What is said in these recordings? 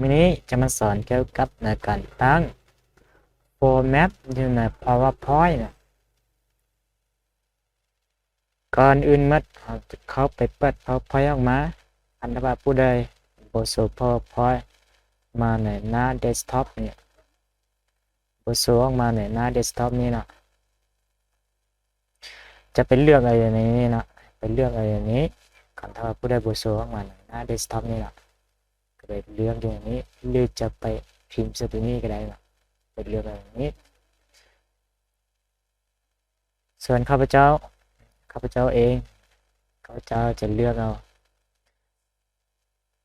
วันนี้จะมาสอนเกี่ยวกับในการตั้ง format อยู่ใน PowerPoint นะก่อนอื่นมัดเราจะเข้าไปเปิด PowerPoint ออกมา อันดับผู้ใดบสู PowerPoint มาในหน้า desktop เนี่ยบสูออกมาในหน้า desktop นี่นะจะเป็นเลือกอะไรในนี้นะเป็นเลือกอะไรในนี้ก่อนถ้าว่าผู้ใดบสูออกมาในหน้า desktop นี่นะ ไปเลือกอย่างนี้หรือจะไปพิมพ์สตูนี้ก็ได้นะไปเลือกอย่างนี้ ส่วนข้าพเจ้าข้าพเจ้าเองข้าพเจ้าจะเลือกเอา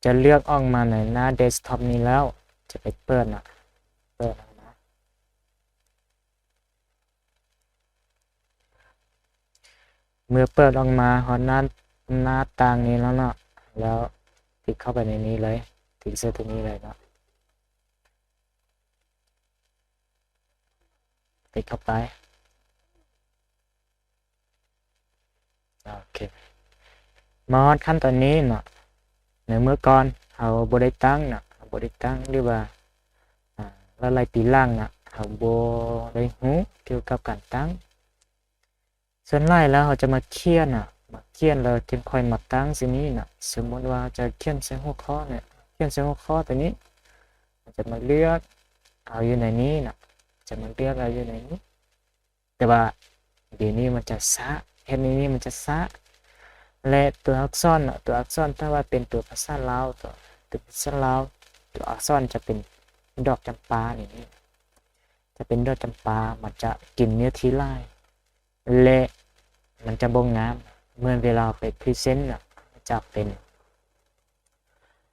จะเลือกออกมาในหน้าเดสก์ท็อปนี้แล้วจะไปเปิดนะเปิดนะเมื่อเปิดออกมาหอหน้าหน้าต่างนี้แล้วเนาะแล้วคลิกเข้าไปในนี้เลย ถึงเสื้อตัวนี้เลยเนาะติดเข้าไปโอเคมอดขั้นตอนนี้เนาะในเมื่อก่อนเอาบได้ตั้งเนาะบได้ตั้งหรือว่าละลายตีล่างเนาะเอาบได้หูเกี่ยวกับการตั้ง ส่วนไล่แล้วเราจะมาเขียนอะมาเขียนเราจึงค่อยมาตั้งสิ่งนี้นะสมมติว่าจะเขียนใส่หัวข้อเนี่ย เขียนใส่หัวข้อตัวนี้ จะมาเลือกเอาอยู่ในนี้นะจะมาเลือกเอาอยู่ในนี้ แต่ว่าเดี๋ยวนี้มันจะซะเห็นในนี้มันจะซะและตัวอักษรน่ะตัวอักษรถ้าว่าเป็นตัวภาษาลาวตัวตัวภาษาลาวตัวอักษรจะเป็นดอกจำปาอย่างนี้จะเป็นดอกจำปามันจะกินเนื้อที่ไล่และมันจะบ่งงามเมื่อเวลาไปพรีเซนต์จะเป็น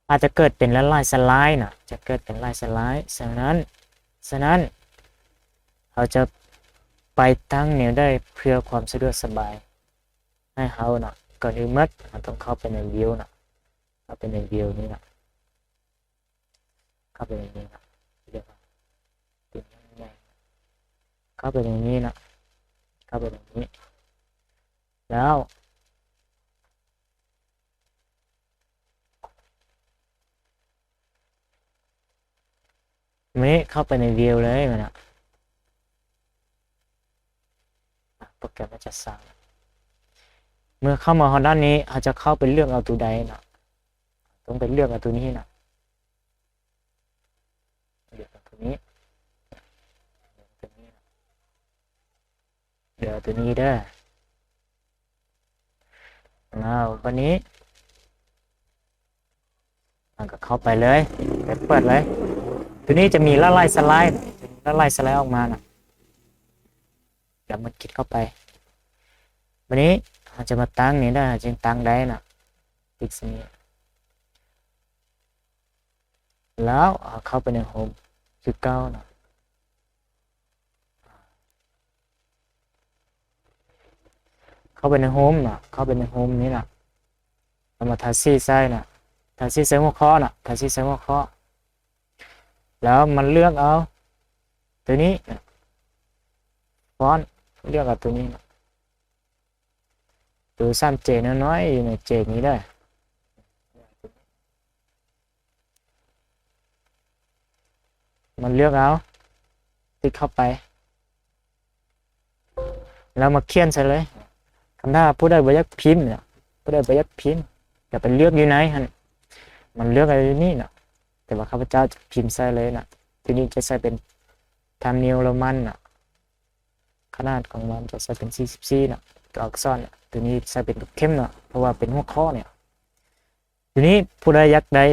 อาจจะเกิดเป็นละลายสไลด์นะจะเกิดเป็นลายสไลด์ฉะนั้นฉะนั้นเราจะไปตั้งแนวได้เพื่อความสะดวกสบายให้เขานะก่อนอื่นมัดมันต้องเข้าไปในวิวนะเข้าไปในวิวนี้นะเข้าไปในนี้นะเรียว่าเป็นยังไงเข้าไปในนี้นะเข้าไปในนี้ แล้ว นี้เข้าไปในวิวเลยมันอะโปรแกรมมันจะสั่งเมื่อเข้ามาฮอนด้านนี้อาจจะเข้าไปเลือกเอาตัวใดนะต้องไปเลือกเอาตัวนี้นะเลือกเอาตัวนี้เลือกตัวนี้เดี๋ยวตัวนี้เด้อแล้ววันนี้มันก็เข้าไปเลยไปเปิดเลย ตัวนี้จะมีละลายสไลด์ละลายสไลด์ออกมานะเดี๋ยวมันคิดเข้าไป วันนี้เราจะมาตั้งนี้ได้จึงตั้งได้นะปิกนี้แล้วเข้าไปในโฮมคือเก้านะเข้าไปในโฮมนะเข้าไปในโฮมนี้นะเรามาทาซี่ไส้นะทาซี่ไส้หัวข้อนะทาซี่ไส้หัวข้อ แล้วมันเลือกเอาตัวนี้ฟอนต์เลือกเอาตัวนี้นะตัวสั้นเจน้อยๆอยู่ในเจนี้ได้มันเลือกเอาติ๊กเข้าไป แล้วมาเขียนใส่เลยคำถ้าผู้ใดบ่อยักพิมพ์เนี่ยผู้ใดบ่อยักพิมพ์จะเป็นเลือกอยู่ไหนฮะมันเลือกอะไรนี่เนาะ แต่ว่าข้าพเจ้าจะพิมพ์ใส่เลยนะทีนี้จะใส่เป็นทำเนียวโรมันนะขนาดของมันจะใส่เป็น 44นะตัวอักษรน่ะตัวนี้ใส่เป็นเข้มนะเพราะว่าเป็นหัวข้อเนี่ยทีนี้ผู้ใดยากได้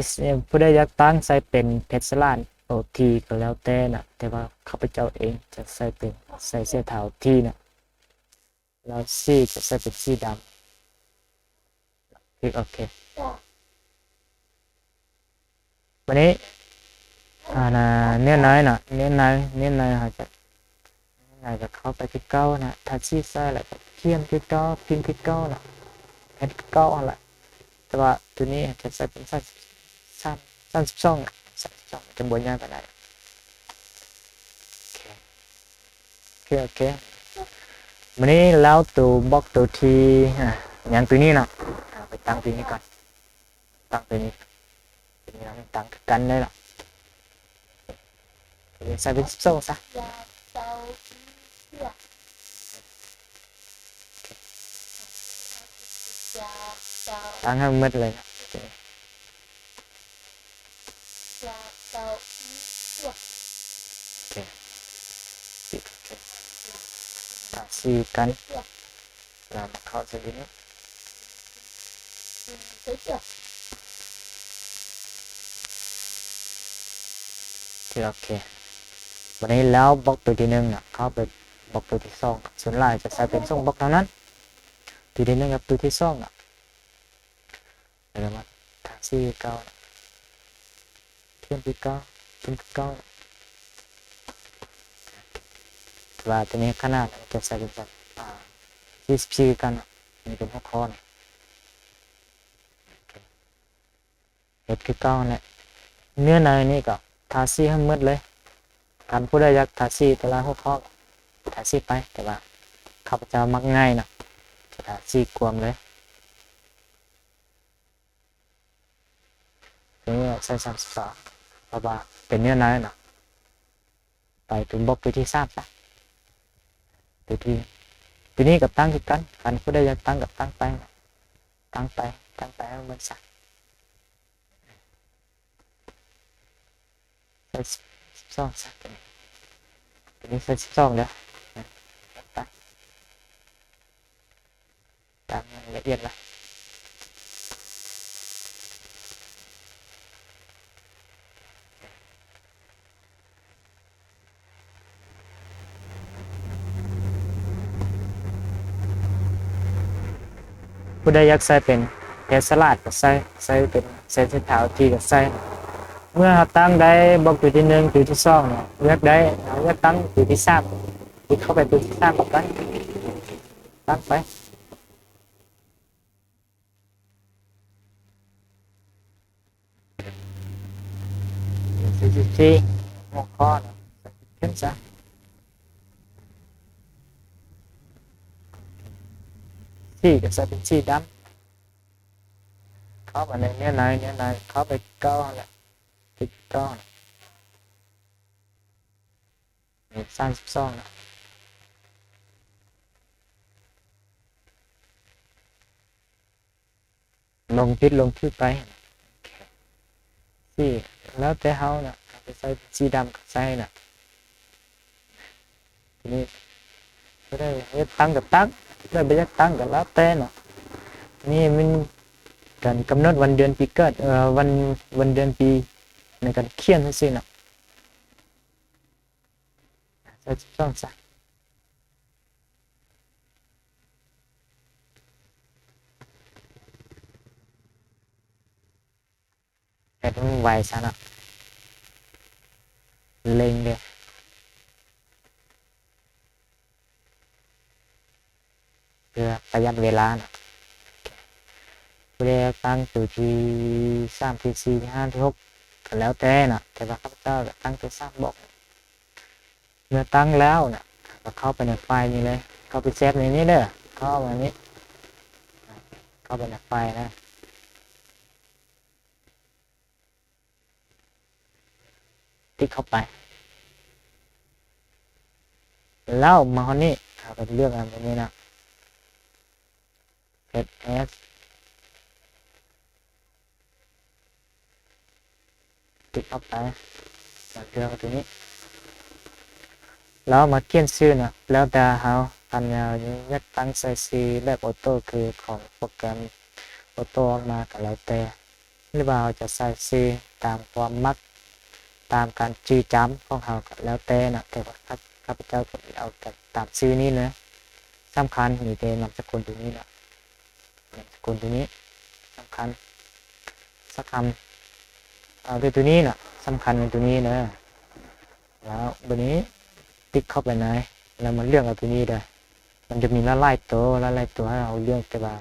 ผู้ใดยากตั้งใส่เป็นเพชรสลานโอทีก็แล้วแต่นะแต่ว่าข้าพเจ้าเองจะใส่เป็นใส่เสื้อเทาทีนะแล้วสีจะใส่เป็นสีดำคลิกโอเค วันนี้อ่านะเนี่ยน้อยหน่ะเนี่ยน้อยเนี่ยน้อยอาจจะอาจจะเข้าไปที่เก้านะถ้าชี้ซ้ายแล้วก็เขียนที่เก้าพิมพ์ที่เก้านะแอดเก้าอะไรแต่ว่าตัวนี้จะใส่เป็นสั้นสั้นสั้นสิบสองสั้นสิบสองจะบวนยากก็ได้โอเคโอเควันนี้แล้วตัวบล็อกตัวทีอ่อย่างตัวนี้นะอะไปตั้งตัวนี้ก่อนตั้งตัวนี้ ตัวนี้เราตั้งกันได้ละใส่เป็นส่ง โอเควันนี้แล้วบล็อกตัวที่หนึ่งน่ะเข้าไปบล็อกตัวที่สองส่วนลายจะใช้เป็นส่งบล็อกเท่านั้น ตัวที่หนึ่งกับตัวที่สองอะเดี๋ยวมาทางสีเก้าน่ะเทียนที่เก้าเทียนที่เก้าว่าตัวนี้ขนาดจะใส่เป็นแบบอ่ายี่สิบสี่กันนี่เป็นหัวข้อนะโอเคเฮ็ดคือเก้าแหละเนื้อในนี่ก็าสีให้หมืดเลยการผู้ใดอยากทาสีแต่ละหัวข้อทาสีไปแต่ว่าข้าพเจ้ามักง่ายนะทาสีกวมเลยตัวนี้ใส่สามสิบสองเพราะว่าเป็นเนื้อในนะไปถึงบอกตัวที่สามนะตัวที่ตัวนี้กับตั้งคือกันกันผู้ใดอยากตั้งกับตั้งไปตั้งไปตั้งไปมันสัก ส่สิบสองสักตัวนี้ตัวนี้ใส่สิบสองแล้วไปตั้งให้ละเอียดละผู้ใดอยากใส่เป็นแกสลัดก็ใส่ใส่เป็นเส้นสีขาทีก็ใส่ เมื่อเราตั้งได้บอกตัวที่หนึ่งตัวที่สองเนี่ยเลือกได้เราเลือกตั้งตัวที่สามติดเข้าไปตัวที่สามกับไปตั้งไปสี่สิบสี่หัวข้อนะขึ้นซะสี่ก็จะเป็นสี่ดำเข้ามาในเนื้อในเนื้อในเข้าไปก้อนแหละ ติดก้อนนี่สามสิบสองนะลงทิศลงชื่อไปสี่แล้วแต่เฮาน่ะเอาไปใส่สีดำกับใส่น่ะทีนี้ก็ได้เตั้งกับตั้งได้ไปยักตั้งกับแล้วแต่น่ะนี่มันการกำหนดวันเดือนปีเกิดเอ่อวันวันเดือนปี ในการเขียนซื่อๆน่ะใส่ช่องใส่เฮ็ดมันไวซะน่ะเล็งเด้เพื่อประหยัดเวลาน่ะผู้ใดตั้งตัวที่สามที่สี่ที่ห้าที่หก แล้วแต่น่ะแต่ว่าข้าพเจ้าตั้งตัวสามบล็อก เมื่อตั้งแล้วน่ะก็เข้าไปในไฟล์นี้เลย เข้าไปเซฟในนี้เด้อเข้ามานี้ เข้าไปในไฟล์นะติ๊กเข้าไปแล้วมาคนนี้เราไปเลือกอันตรงนี้นะ s ติ๊กเข้าไปมาเลือกตรงนี้ แล้วมาเขียนชื่อนะแล้วแต่เขาทำยาวยัดตั้งใส่ซีแบบออโต้คือของโปรแกรมออโต้มาก็แล้วแต่หรือว่าเราจะใส่ซีตามความมัก ตามการชื่อจำของเขาก็แล้วแต่นะแต่ว่าข้าข้าพเจ้าก็เอาแต่ตามชื่อนี้เลยสำคัญมีแต่นามสกุลตัวนี้นะนามสกุลตัวนี้สำคัญสักคำ เอาด้วยตัวนี้นะสำคัญเป็นตัวนี้นะ แล้วตัวนี้ติ๊กเข้าไปในแล้วมันเลือกเอาตัวนี้ได้มันจะมีละลายตัวละลายตัวให้เราเลือกแต่ว่า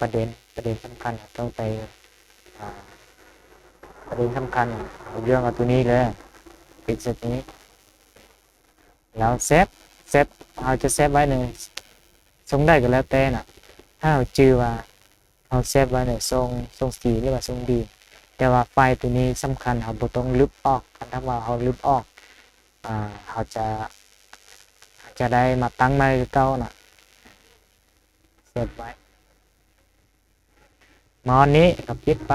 ประเด็นประเด็นสำคัญต้องไปประเด็นสำคัญเอาเรื่องเอาตัวนี้เลยปิดเสร็จนี้แล้วเซฟเซฟเราจะเซฟไว้ในทรงได้ก็แล้วแต่น่ะถ้าเราจือว่าเราเซฟไว้ในทรงทรงสีหรือว่าทรงดี แต่ว่าไฟตัวนี้สำคัญเราบ่ต้องลบออกคันถ้าว่าเราลบออกอ่าเขาจะจะได้มาตั้งไม้เก้านะเสร็จไว้มอนนี้ก็ปิดไป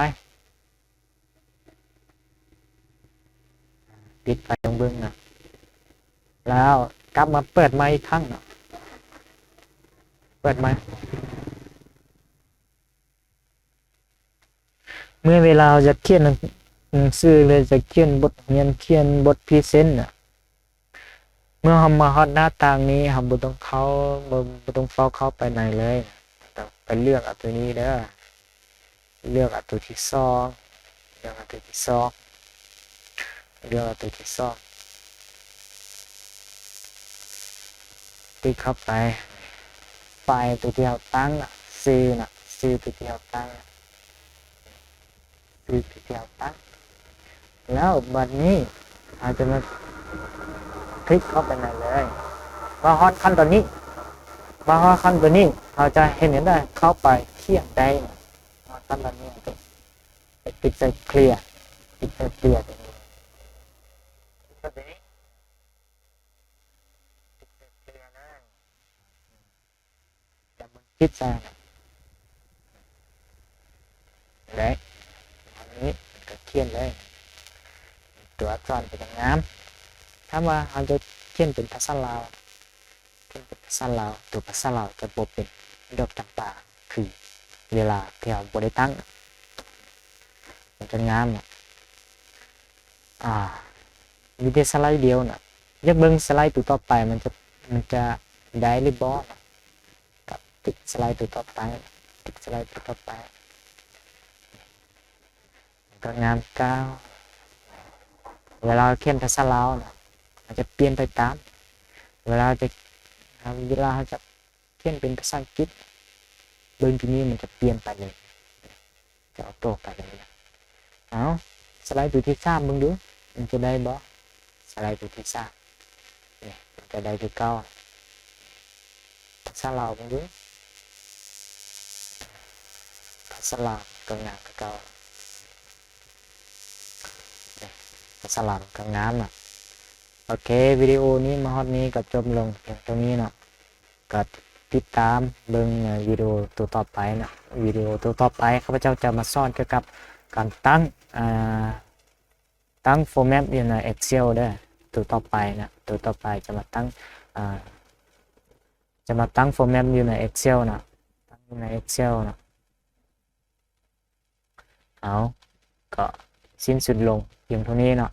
ปิดไปตรงเบื้องนะแล้วกลับมาเปิดไม้อีกครั้งนะเปิดไม้ เมื่อเวลาจะเขียนหนังสือเลยจะเขียนบทเรียนเขียนบทพรีเซนต์น่ะเมื่อเรามาฮอดหน้าต่างนี้เราบ่ต้องเข้าบ่บ่ต้องเฝ้าเข้าไปไหนเลยแต่ไปเลือกอาตัวนี้เด้อเลือกอาตัวที่สองเลือกอาตัวที่สองเลือกอาตัวที่สองติ๊กเข้าไปไฟตัวที่เราตั้งน่ะซื้อน่ะซื้อตัวที่เราตั้งน่ะ ซื้อตัวที่เราแล้วบัดนี้อาจจะมาคลิกเข้าไปในเลยมาฮอตขั้นตอนนี้มาฮอตขั้นตอนนี้เราจะเห็นเห็นได้เข้าไปเขียนได้ฮอตขั้นตอนนี้ไปปิดใจเคลียร์ปิดใจเคลียร์ตรงนี้ปิดใจนี้ปิดใจเคลียร์นะจะมันคิดใจนะเลยอันนี้ก็เขียนเลย ตัวอักษรเป็นย่างงามถ้ามว่าเราจะเขียนเป็นภาษาลาวเขียนเป็นภาษาลาวตัวภาษาลาวจะบบเป็นดอกจำปาคือเวลาที่เราบได้ตั้งมันจะงามอะอ่ามีแต่สไลด์เดียวน่ะอยากเบิ่งสไลด์ตัวต่อไปมันจะมันจะได้หรือบอสกับติดสไลด์ตัวต่อไปติดสไลด์ตัวต่อไป ก็งามก้าวเวลาเขียนภาษาลาวน่ะมันจะเปลี่ยนไปตาม เวลาจะเวลาจะเขียนเป็นภาษาอังกฤษเบิ้งที่นี่มันจะเปลี่ยนไปเลย จะเอาตัวไปเลยนะเอาสไลด์ตัวที่สามมึงดูมันจะได้บ่สไลด์ตัวที่สามเนี่ยมันจะได้ที่เก้าภาษาลาวมึงดูภาษาลาวก็งามคือเก้า ภาษาลาวก็งามอะ โอเค วิดีโอนี้มาฮอดนี้ก็จบลงเพียงเท่านี้เนาะก็ติดตามเบิ่งวิดีโอตัวต่อไปเนาะวิดีโอตัวต่อไปข้าพเจ้าจะมาสอนเกี่ยวกับการตั้งอ่าตั้งโฟร์แมตอยู่ใน Excel เด้อตัวต่อไปนะตัวต่อไปจะมาตั้งอ่าจะมาตั้งโฟร์แมตอยู่ใน Excel นะตั้งอยู่ใน Excel นะเอาก็สิ้นสุดลงเพียงเท่านี้เนาะ